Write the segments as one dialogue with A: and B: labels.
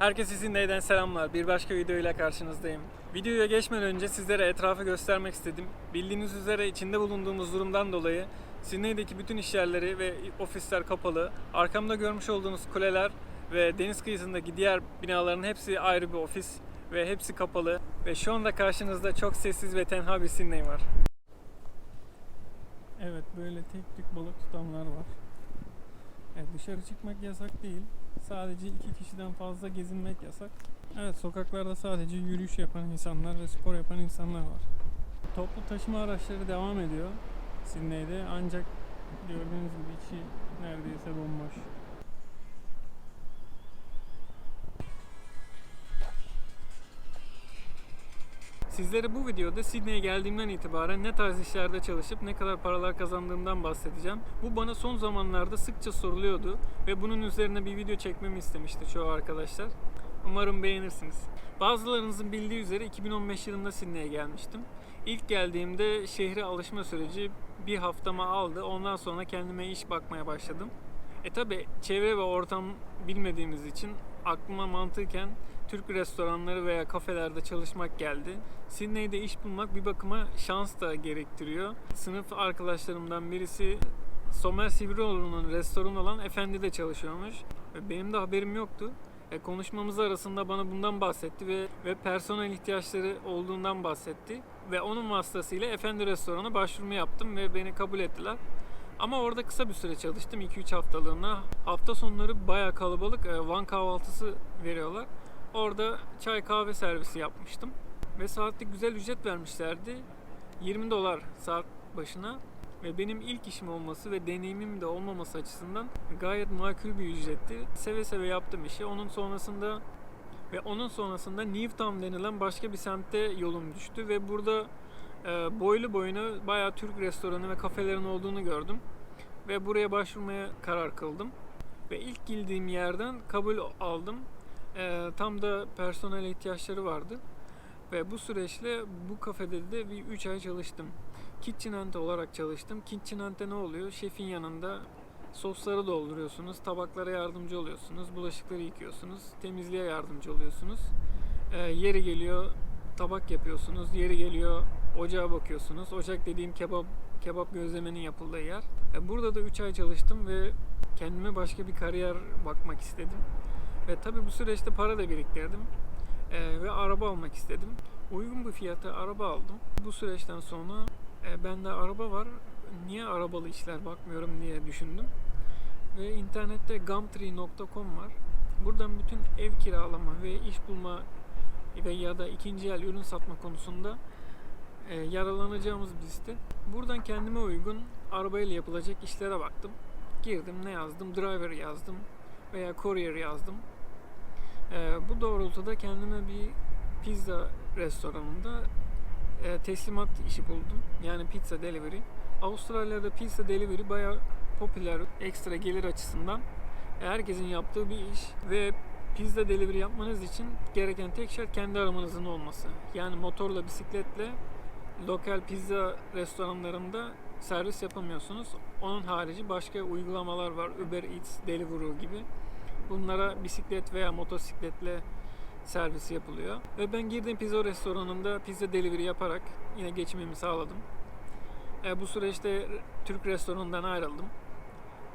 A: Herkese Sydney'den selamlar. Bir başka videoyla karşınızdayım. Videoya geçmeden önce sizlere etrafı göstermek istedim. Bildiğiniz üzere içinde bulunduğumuz durumdan dolayı Sydney'deki bütün iş yerleri ve ofisler kapalı. Arkamda görmüş olduğunuz kuleler ve deniz kıyısındaki diğer binaların hepsi ayrı bir ofis ve hepsi kapalı. Ve şu anda karşınızda çok sessiz ve tenha bir Sydney var. Evet böyle tek tük balık tutanlar var. Evet, dışarı çıkmak yasak değil. Sadece iki kişiden fazla gezinmek yasak. Evet sokaklarda sadece yürüyüş yapan insanlar ve spor yapan insanlar var. Toplu taşıma araçları devam ediyor Sydney'de ancak gördüğünüz gibi içi neredeyse bomboş. Sizlere bu videoda Sydney'e geldiğimden itibaren ne tarz işlerde çalışıp ne kadar paralar kazandığımdan bahsedeceğim. Bu bana son zamanlarda sıkça soruluyordu ve bunun üzerine bir video çekmemi istemişti çoğu arkadaşlar. Umarım beğenirsiniz. Bazılarınızın bildiği üzere 2015 yılında Sydney'e gelmiştim. İlk geldiğimde şehre alışma süreci bir haftamı aldı. Ondan sonra kendime iş bakmaya başladım. E tabi çevre ve ortam bilmediğimiz için aklıma mantıken Türk restoranları veya kafelerde çalışmak geldi. Sydney'de iş bulmak bir bakıma şans da gerektiriyor. Sınıf arkadaşlarımdan birisi Somer Sivrioğlu'nun restoranı olan Efendi'de çalışıyormuş. Benim de haberim yoktu. E, konuşmamız arasında bana bundan bahsetti ve, ve personel ihtiyaçları olduğundan bahsetti. Ve onun vasıtasıyla Efendi Restoran'a başvurumu yaptım ve beni kabul ettiler. Ama orada kısa bir süre çalıştım 2-3 haftalığına. Hafta sonları bayağı kalabalık e, Van kahvaltısı veriyorlar. Orada çay kahve servisi yapmıştım. Ve saatlik güzel ücret vermişlerdi. 20 dolar saat başına. Ve benim ilk işim olması ve deneyimim de olmaması açısından gayet makul bir ücretti. Seve seve yaptım işi. Onun sonrasında ve onun sonrasında Newtown denilen başka bir semtte yolum düştü ve burada e, boylu boyuna bayağı Türk restoranı ve kafelerin olduğunu gördüm. Ve buraya başvurmaya karar kıldım. Ve ilk girdiğim yerden kabul aldım. E, tam da personel ihtiyaçları vardı. Ve bu süreçle bu kafede de bir 3 ay çalıştım. Kitchen hand olarak çalıştım. Kitchen hand'de ne oluyor? Şefin yanında sosları dolduruyorsunuz, tabaklara yardımcı oluyorsunuz, bulaşıkları yıkıyorsunuz, temizliğe yardımcı oluyorsunuz. E, yeri geliyor tabak yapıyorsunuz, yeri geliyor ocağa bakıyorsunuz. Ocak dediğim kebap kebap gözlemenin yapıldığı yer. E, burada da 3 ay çalıştım ve kendime başka bir kariyer bakmak istedim. Ve tabii bu süreçte para da biriktirdim. E, ve araba almak istedim. Uygun bir fiyata araba aldım. Bu süreçten sonra e, bende araba var. Niye arabalı işler bakmıyorum diye düşündüm. Ve internette gumtree.com var. Buradan bütün ev kiralama ve iş bulma ve ya da ikinci el ürün satma konusunda e, yaralanacağımız bir site. Buradan kendime uygun arabayla yapılacak işlere baktım. Girdim ne yazdım? Driver yazdım veya courier yazdım. E, bu doğrultuda kendime bir pizza restoranında e, teslimat işi buldum. Yani pizza delivery. Avustralya'da pizza delivery bayağı popüler ekstra gelir açısından herkesin yaptığı bir iş ve pizza delivery yapmanız için gereken tek şart kendi arabanızın olması. Yani motorla, bisikletle lokal pizza restoranlarında servis yapamıyorsunuz. Onun harici başka uygulamalar var. Uber Eats, Deliveroo gibi. Bunlara bisiklet veya motosikletle servis yapılıyor. Ve ben girdiğim pizza restoranında pizza delivery yaparak yine geçimimi sağladım. E, bu süreçte Türk restoranından ayrıldım.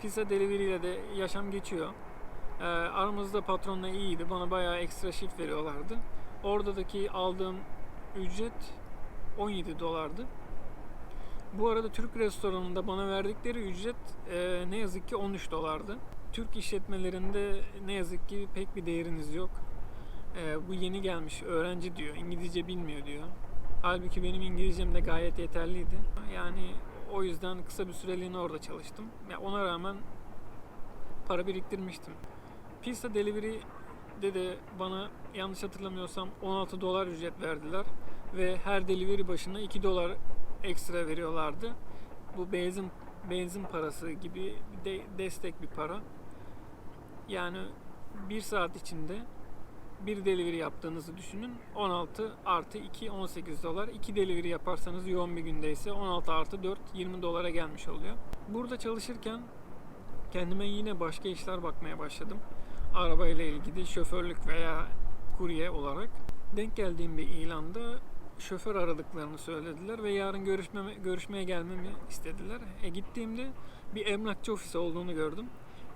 A: Pizza delivery ile de yaşam geçiyor. E, aramızda patronla iyiydi. Bana bayağı ekstra shift veriyorlardı. Oradaki aldığım ücret 17 dolardı. Bu arada Türk restoranında bana verdikleri ücret e, ne yazık ki 13 dolardı. Türk işletmelerinde ne yazık ki pek bir değeriniz yok. E, bu yeni gelmiş öğrenci diyor, İngilizce bilmiyor diyor. Halbuki benim İngilizcem de gayet yeterliydi. Yani o yüzden kısa bir süreliğine orada çalıştım. Ya ona rağmen para biriktirmiştim. Pizza Delivery'de de bana yanlış hatırlamıyorsam 16 dolar ücret verdiler ve her delivery başına 2 dolar ekstra veriyorlardı. Bu benzin benzin parası gibi de destek bir para. Yani bir saat içinde bir delivery yaptığınızı düşünün. 16 artı 2 18 dolar. 2 delivery yaparsanız yoğun bir gündeyse 16 artı 4 20 dolara gelmiş oluyor. Burada çalışırken kendime yine başka işler bakmaya başladım. arabayla ilgili şoförlük veya kurye olarak denk geldiğim bir ilanda şoför aradıklarını söylediler ve yarın görüşmeme, görüşmeye gelmemi istediler. E gittiğimde bir emlakçı ofisi olduğunu gördüm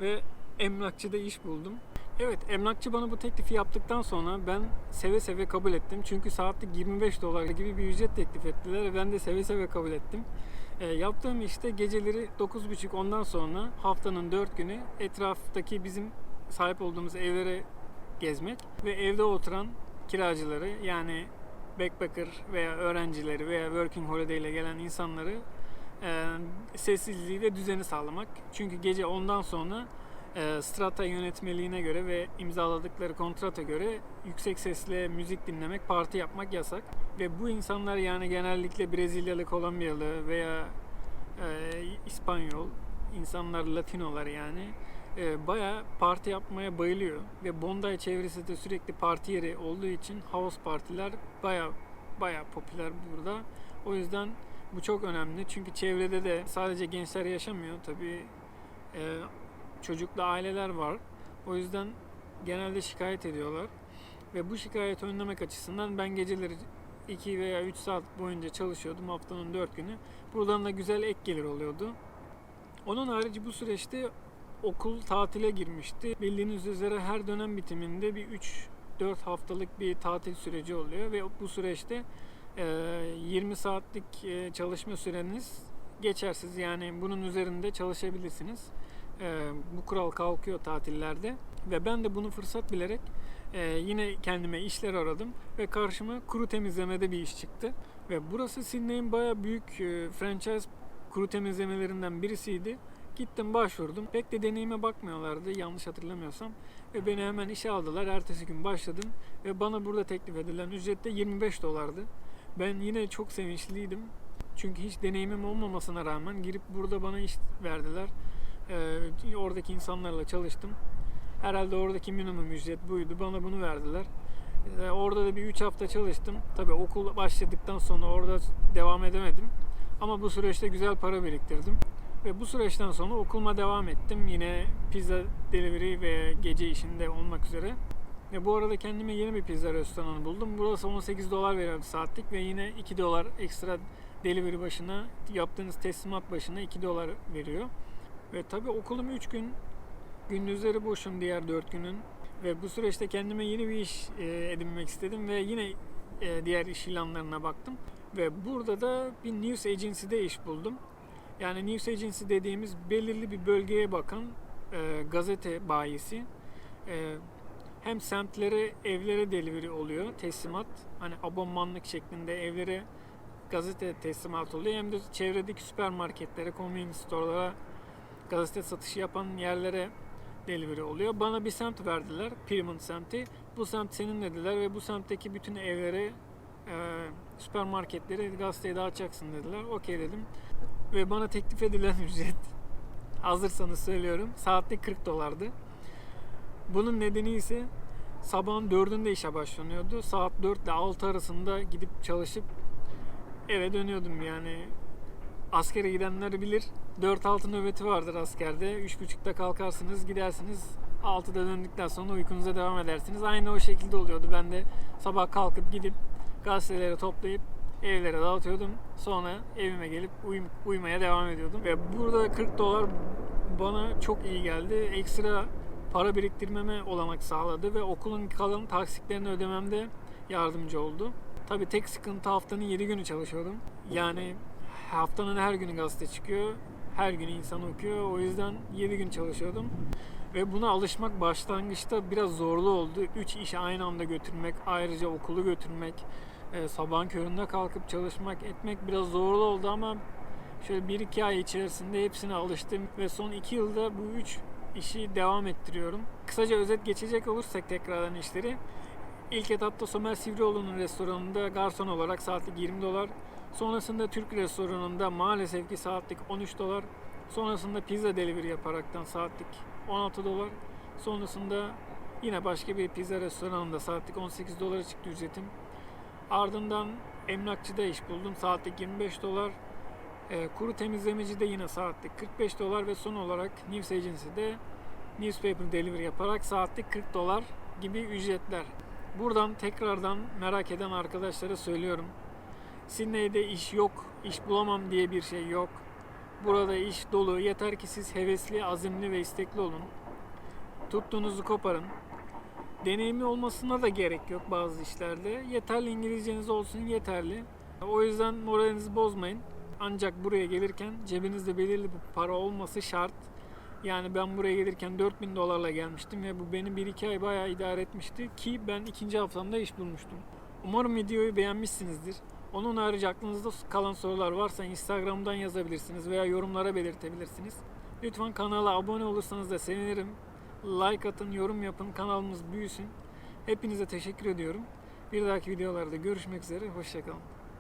A: ve emlakçıda iş buldum. Evet emlakçı bana bu teklifi yaptıktan sonra ben seve seve kabul ettim. Çünkü saatlik 25 dolar gibi bir ücret teklif ettiler ve ben de seve seve kabul ettim. E, yaptığım işte geceleri 9.30 ondan sonra haftanın 4 günü etraftaki bizim sahip olduğumuz evlere gezmek ve evde oturan kiracıları yani backpacker veya öğrencileri veya working holiday ile gelen insanları e, sessizliği ve düzeni sağlamak. Çünkü gece ondan sonra e, strata yönetmeliğine göre ve imzaladıkları kontrata göre yüksek sesle müzik dinlemek, parti yapmak yasak. Ve bu insanlar yani genellikle Brezilyalı, Kolombiyalı veya e, İspanyol insanlar, Latinolar yani e, bayağı parti yapmaya bayılıyor. Ve Bondi çevresi de sürekli parti yeri olduğu için house partiler bayağı bayağı popüler burada. O yüzden bu çok önemli. Çünkü çevrede de sadece gençler yaşamıyor. Tabii e, çocuklu aileler var. O yüzden genelde şikayet ediyorlar. Ve bu şikayeti önlemek açısından ben geceleri 2 veya 3 saat boyunca çalışıyordum haftanın 4 günü. Buradan da güzel ek gelir oluyordu. Onun harici bu süreçte okul tatile girmişti. Bildiğiniz üzere her dönem bitiminde bir 3-4 haftalık bir tatil süreci oluyor ve bu süreçte e, 20 saatlik e, çalışma süreniz geçersiz. Yani bunun üzerinde çalışabilirsiniz. E, bu kural kalkıyor tatillerde ve ben de bunu fırsat bilerek e, yine kendime işler aradım ve karşıma kuru temizlemede bir iş çıktı. Ve burası Sydney'in baya büyük e, franchise kuru temizlemelerinden birisiydi. Gittim başvurdum. Pek de deneyime bakmıyorlardı yanlış hatırlamıyorsam. Ve beni hemen işe aldılar. Ertesi gün başladım. Ve bana burada teklif edilen ücret de 25 dolardı. Ben yine çok sevinçliydim. Çünkü hiç deneyimim olmamasına rağmen girip burada bana iş verdiler. Ee, oradaki insanlarla çalıştım. Herhalde oradaki minimum ücret buydu. Bana bunu verdiler. Ee, orada da bir 3 hafta çalıştım. Tabii okul başladıktan sonra orada devam edemedim. Ama bu süreçte güzel para biriktirdim. Ve bu süreçten sonra okuluma devam ettim. Yine pizza delivery ve gece işinde olmak üzere. Ve bu arada kendime yeni bir pizza restoranı buldum. Burası 18 dolar veriyordu saatlik ve yine 2 dolar ekstra delivery başına, yaptığınız teslimat başına 2 dolar veriyor. Ve tabii okulum 3 gün, gündüzleri boşum diğer 4 günün. Ve bu süreçte kendime yeni bir iş e, edinmek istedim ve yine e, diğer iş ilanlarına baktım. Ve burada da bir news agency'de iş buldum. Yani news agency dediğimiz belirli bir bölgeye bakan e, gazete bayisi. E, hem semtlere, evlere delivery oluyor, teslimat. Hani abonmanlık şeklinde evlere gazete teslimat oluyor. Hem de çevredeki süpermarketlere, convenience store'lara gazete satışı yapan yerlere delivery oluyor. Bana bir semt verdiler, Pyramid semti. Bu semt senin dediler ve bu semtteki bütün evlere, e, süpermarketlere gazeteyi dağıtacaksın dediler. Okey dedim. Ve bana teklif edilen ücret hazırsanız söylüyorum saatlik 40 dolardı. Bunun nedeni ise sabahın 4'ünde işe başlanıyordu. Saat 4 ile 6 arasında gidip çalışıp eve dönüyordum yani. Askere gidenler bilir. 4-6 nöbeti vardır askerde. 3.30'da kalkarsınız gidersiniz. 6'da döndükten sonra uykunuza devam edersiniz. Aynı o şekilde oluyordu. Ben de sabah kalkıp gidip gazeteleri toplayıp evlere dağıtıyordum. Sonra evime gelip uyum, uyumaya devam ediyordum. Ve burada 40 dolar bana çok iyi geldi. Ekstra para biriktirmeme olanak sağladı ve okulun kalan taksitlerini ödememde yardımcı oldu. Tabi tek sıkıntı haftanın 7 günü çalışıyordum. Yani haftanın her günü gazete çıkıyor. Her gün insan okuyor. O yüzden 7 gün çalışıyordum. Ve buna alışmak başlangıçta biraz zorlu oldu. 3 işi aynı anda götürmek, ayrıca okulu götürmek, e, sabahın köründe kalkıp çalışmak etmek biraz zorlu oldu ama şöyle 1-2 ay içerisinde hepsine alıştım ve son 2 yılda bu 3 işi devam ettiriyorum. Kısaca özet geçecek olursak tekrardan işleri. İlk etapta Somer Sivrioğlu'nun restoranında garson olarak saatlik 20 dolar. Sonrasında Türk restoranında maalesef ki saatlik 13 dolar. Sonrasında pizza delivery yaparaktan saatlik 16 dolar. Sonrasında yine başka bir pizza restoranında saatlik 18 dolara çıktı ücretim. Ardından emlakçıda iş buldum. Saatlik 25 dolar. E, kuru temizlemeci de yine saatlik 45 dolar ve son olarak News Agency'de newspaper delivery yaparak saatlik 40 dolar gibi ücretler. Buradan tekrardan merak eden arkadaşlara söylüyorum. Sydney'de iş yok, iş bulamam diye bir şey yok. Burada iş dolu. Yeter ki siz hevesli, azimli ve istekli olun. Tuttuğunuzu koparın. Deneyimli olmasına da gerek yok bazı işlerde. Yeterli İngilizceniz olsun yeterli. O yüzden moralinizi bozmayın. Ancak buraya gelirken cebinizde belirli bir para olması şart. Yani ben buraya gelirken 4000 dolarla gelmiştim ve bu beni 1-2 ay bayağı idare etmişti ki ben ikinci haftamda iş bulmuştum. Umarım videoyu beğenmişsinizdir. Onun harici aklınızda kalan sorular varsa Instagram'dan yazabilirsiniz veya yorumlara belirtebilirsiniz. Lütfen kanala abone olursanız da sevinirim. Like atın, yorum yapın, kanalımız büyüsün. Hepinize teşekkür ediyorum. Bir dahaki videolarda görüşmek üzere, hoşçakalın.